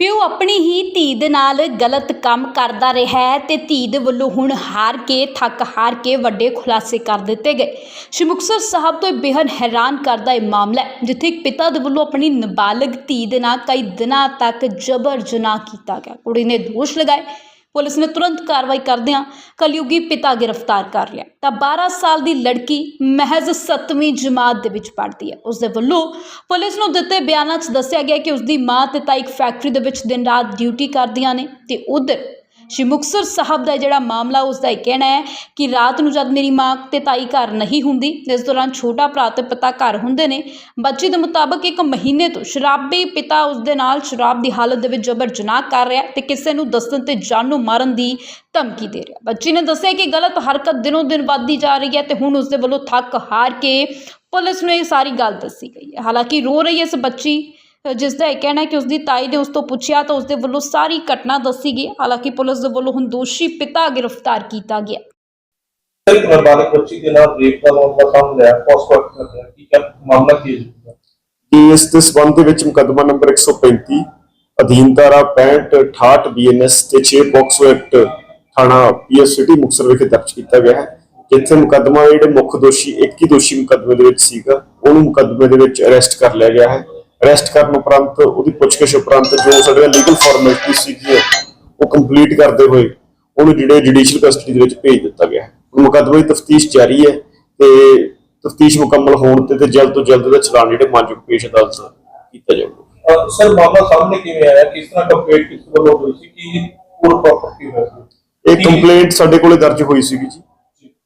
ਪਿਓ ਆਪਣੀ ਹੀ ਧੀ ਦੇ ਨਾਲ ਗਲਤ ਕੰਮ ਕਰਦਾ ਰਿਹਾ ਹੈ ਤੇ ਧੀ ਦੇ ਵੱਲੋਂ ਹੁਣ ਹਾਰ ਕੇ, ਥੱਕ ਹਾਰ ਕੇ ਵੱਡੇ ਖੁਲਾਸੇ ਕਰ ਦਿੱਤੇ ਗਏ। ਸ਼੍ਰੀ ਮੁਕਤਸਰ ਸਾਹਿਬ ਤੋਂ ਇਹ ਬੇਹੱਦ ਹੈਰਾਨ ਕਰਦਾ ਇਹ ਮਾਮਲਾ ਹੈ, ਜਿੱਥੇ ਇੱਕ ਪਿਤਾ ਦੇ ਵੱਲੋਂ ਆਪਣੀ ਨਾਬਾਲਗ ਧੀ ਦੇ ਨਾਲ ਕਈ ਦਿਨਾਂ ਤੱਕ ਜਬਰ ਜਨਾਹ ਕੀਤਾ ਗਿਆ। ਕੁੜੀ ਨੇ ਦੋਸ਼ ਲਗਾਏ ਪੁਲਿਸ ਨੇ ਤੁਰੰਤ ਕਾਰਵਾਈ ਕਰਦਿਆਂ ਕਲਯੁਗੀ ਪਿਤਾ ਗ੍ਰਿਫਤਾਰ ਕਰ ਲਿਆ। ਤਾਂ 12 ਸਾਲ ਦੀ ਲੜਕੀ ਮਹਿਜ਼ 7ਵੀਂ ਜਮਾਤ ਦੇ ਵਿੱਚ ਪੜ੍ਹਦੀ ਹੈ। ਉਸ ਦੇ ਵੱਲੋਂ ਪੁਲਿਸ ਨੂੰ ਦਿੱਤੇ ਬਿਆਨਾਂ 'ਚ ਦੱਸਿਆ ਗਿਆ ਕਿ ਉਸ ਦੀ ਮਾਂ ਤੇ ਤਾਈ ਇੱਕ ਫੈਕਟਰੀ ਦੇ ਵਿੱਚ ਦਿਨ ਰਾਤ ਡਿਊਟੀ ਕਰਦੀਆਂ ਨੇ ਤੇ ਉਧਰ ਸ਼੍ਰੀ ਮੁਕਤਸਰ ਸਾਹਿਬ ਦਾ ਜਿਹੜਾ ਮਾਮਲਾ ਉਸ ਦਾ ਇਹ ਕਹਿਣਾ ਹੈ ਕਿ ਰਾਤ ਨੂੰ ਜਦ ਮੇਰੀ ਮਾਂ ਤੇ ਤਾਈ ਘਰ ਨਹੀਂ ਹੁੰਦੀ, ਇਸ ਦੌਰਾਨ ਛੋਟਾ ਭਰਾ ਤੇ ਪਿਤਾ ਘਰ ਹੁੰਦੇ ਨੇ, ਬੱਚੀ ਦੇ ਮੁਤਾਬਕ ਇੱਕ ਮਹੀਨੇ ਤੋਂ ਸ਼ਰਾਬੀ ਪਿਤਾ ਉਸ ਦੇ ਨਾਲ ਸ਼ਰਾਬ ਦੀ ਹਾਲਤ ਦੇ ਵਿੱਚ ਜਬਰ ਜਨਾਹ ਕਰ ਰਿਹਾ ਹੈ ਤੇ ਕਿਸੇ ਨੂੰ ਦੱਸਣ ਤੇ ਜਾਨੋਂ ਮਾਰਨ ਦੀ ਧਮਕੀ ਦੇ ਰਿਹਾ ਬੱਚੀ ਨੇ ਦੱਸਿਆ ਕਿ ਗਲਤ ਹਰਕਤ ਦਿਨੋਂ ਦਿਨ ਵੱਧਦੀ ਜਾ ਰਹੀ ਹੈ ਤੇ ਹੁਣ ਉਸ ਦੇ ਵੱਲੋਂ ਥੱਕ ਹਾਰ ਕੇ ਪੁਲਿਸ ਨੂੰ ਇਹ ਸਾਰੀ ਗੱਲ ਦੱਸੀ ਗਈ ਹੈ। ਹਾਲਾਂਕਿ ਰੋ ਰਹੀ ਹੈ ਇਸ ਬੱਚੀ ਜਿਸ ਦਾ ਇਹ ਕਹਿਣਾ ਹੈ ਕਿ ਉਸ ਦੀ ਤਾਈ ਨੇ ਉਸ ਤੋਂ ਪੁੱਛਿਆ ਤਾਂ ਉਸ ਦੇ ਵੱਲੋਂ ਸਾਰੀ ਘਟਨਾ ਦੱਸੀ ਗਈ ਹਾਲਾਂਕਿ ਪੁਲਿਸ ਦੇ ਵੱਲੋਂ ਹੁਣ ਦੋਸ਼ੀ ਪਿਤਾ ਗ੍ਰਿਫਤਾਰ ਕੀਤਾ ਗਿਆ। ਇੱਕ ਨਾਬਾਲਗ ਬੱਚੀ ਦੇ ਨਾਲ ਰੇਪ ਦਾ ਮਾਮਲਾ ਸਾਹਮਣੇ ਆਇਆ ਪੋਸਟਮਾਰਟਮ ਕਰ ਰਿਹਾ। ਕੀ ਹੈ ਮਾਮਲਾ ਕੀ ਹੈ ਜੀ? ਕਿ ਇਸ ਦੇ ਸਬੰਧ ਦੇ ਵਿੱਚ ਮੁਕੱਦਮਾ ਨੰਬਰ 135 ਅਧੀਨ ਧਾਰਾ 65 68 ਬੀਐਨਐਸ ਤੇ 6 ਪੋਕਸੋ ਐਕਟ ਥਾਣਾ ਪੀਐਸ ਸਿਟੀ ਮੁਕਤਸਰ ਵਿਖੇ ਦਰਜ ਕੀਤਾ ਗਿਆ ਹੈ ਜਿੱਥੇ ਮੁਕੱਦਮਾ ਜਿਹੜੇ ਮੁੱਖ ਦੋਸ਼ੀ ਇੱਕ ਹੀ ਦੋਸ਼ੀ ਮੁਕੱਦਮੇ ਦੇ ਵਿੱਚ ਸੀਗਾ ਉਹਨੂੰ ਮੁਕੱਦਮੇ ਦੇ ਵਿੱਚ ਅਰੈਸਟ ਕਰ ਲਿਆ ਗਿਆ ਹੈ। ਅਰੈਸਟ ਕਰਨ ਉਪਰੰਤ ਉਹਦੀ ਪੁੱਛਗਿੱਛ ਉਪਰੰਤ ਜੋ ਸਾਡੀਆਂ ਲੀਗਲ ਫਾਰਮੈਲਿਟੀ ਸੀਗੀਆਂ ਉਹ ਕੰਪਲੀਟ ਕਰਦੇ ਹੋਏ ਉਹਨੂੰ ਜਿਹੜੇ ਜੁਡੀਸ਼ੀਅਲ ਕਸਟਡੀ ਦੇ ਵਿੱਚ ਭੇਜ ਦਿੱਤਾ ਗਿਆ ਹੈ। ਹੁਣ ਮੁਕੱਦਮੇ ਦੀ ਤਫਤੀਸ਼ ਜਾਰੀ ਹੈ ਤੇ ਤਫਤੀਸ਼ ਮੁਕੰਮਲ ਹੋਣ ਤੇ ਤੇ ਜਲਦ ਤੋਂ ਜਲਦ ਇਹਦਾ ਚਲਾਨ ਜਿਹੜੇ ਮਾਨਯੋਗ ਪੇਸ਼ ਅਦਾਲਤ ਕੀਤਾ ਜਾਊਗਾ। ਸਰ ਮਾਮਲਾ ਸਾਹਮਣੇ ਕਿਵੇਂ ਆਇਆ? ਕਿਸ ਤਰ੍ਹਾਂ ਕੰਪਲੀਟ ਕਿਸ ਵੱਲੋਂ ਹੋਈ ਸੀ? ਕਿ ਪੂਰ ਪ੍ਰੋਪਰਟੀ ਸੀ? ਇਹ ਕੰਪਲੇਂਟ ਸਾਡੇ ਕੋਲੇ ਦਰਜ ਹੋਈ ਸੀਗੀ ਜੀ।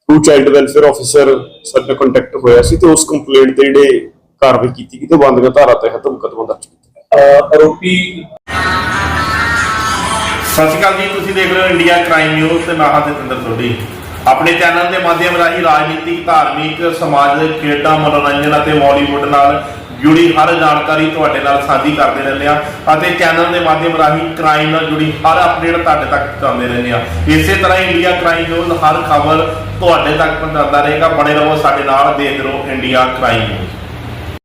ਟੂ ਚਾਈਲਡ ਵੈਲਫੇਅਰ ਆਫੀਸਰ ਸਾਡੇ ਕੰਟੈਕਟ ਹੋਇਆ ਸੀ ਤੇ ਉਸ ਕੰਪਲੇਂਟ ਤੇ ਜਿਹੜੇ ਕਾਰਵਾਈ ਕੀਤੀ ਗਈ ਤੇ ਬੰਦਗਾ ਧਾਰਾ ਤਹਿਤ ਮੁਕੱਦਮਾ ਦਰਜ ਕੀਤਾ ਆਰੋਪੀ ਸਤਿ ਸ਼੍ਰੀ ਅਕਾਲ ਜੀ, ਤੁਸੀਂ ਦੇਖ ਰਹੇ ਹੋ ਇੰਡੀਆ ਕ੍ਰਾਈਮ ਨਿਊਜ਼ ਤੇ ਮੈਂ ਹਾਂ ਜਤਿੰਦਰ ਸੋਢੀ। ਆਪਣੇ ਚੈਨਲ ਦੇ ਮਾਧਿਅਮ ਰਾਹੀਂ ਰਾਜਨੀਤਿਕ, ਧਾਰਮਿਕ ਸਮਾਜਿਕ ਖੇਡਾਂ, ਮਨੋਰੰਜਨ ਅਤੇ ਬਾਲੀਵੁੱਡ ਨਾਲ ਜੁੜੀ ਹਰ ਜਾਣਕਾਰੀ ਤੁਹਾਡੇ ਨਾਲ ਸਾਂਝੀ ਕਰਦੇ ਰਹਿੰਦੇ ਆ ਅਤੇ ਚੈਨਲ ਦੇ ਮਾਧਿਅਮ ਰਾਹੀਂ ਕ੍ਰਾਈਮ ਨਾਲ ਜੁੜੀ ਹਰ ਅਪਡੇਟ ਤੁਹਾਡੇ ਤੱਕ ਪਹੁੰਚਾਉਂਦੇ ਰਹਿੰਦੇ ਆ ਇਸੇ ਤਰ੍ਹਾਂ ਹੀ ਇੰਡੀਆ ਕ੍ਰਾਈਮ ਨਿਊਜ਼ ਹਰ ਖਬਰ ਤੁਹਾਡੇ ਤੱਕ ਪਹੁੰਚਾਉਂਦਾ ਰਹੇਗਾ। ਬਣੇ ਰਹੋ ਸਾਡੇ ਨਾਲ, ਦੇਖਦੇ ਰਹੋ ਇੰਡੀਆ ਕ੍ਰਾਈਮ ਨਿਊਜ਼।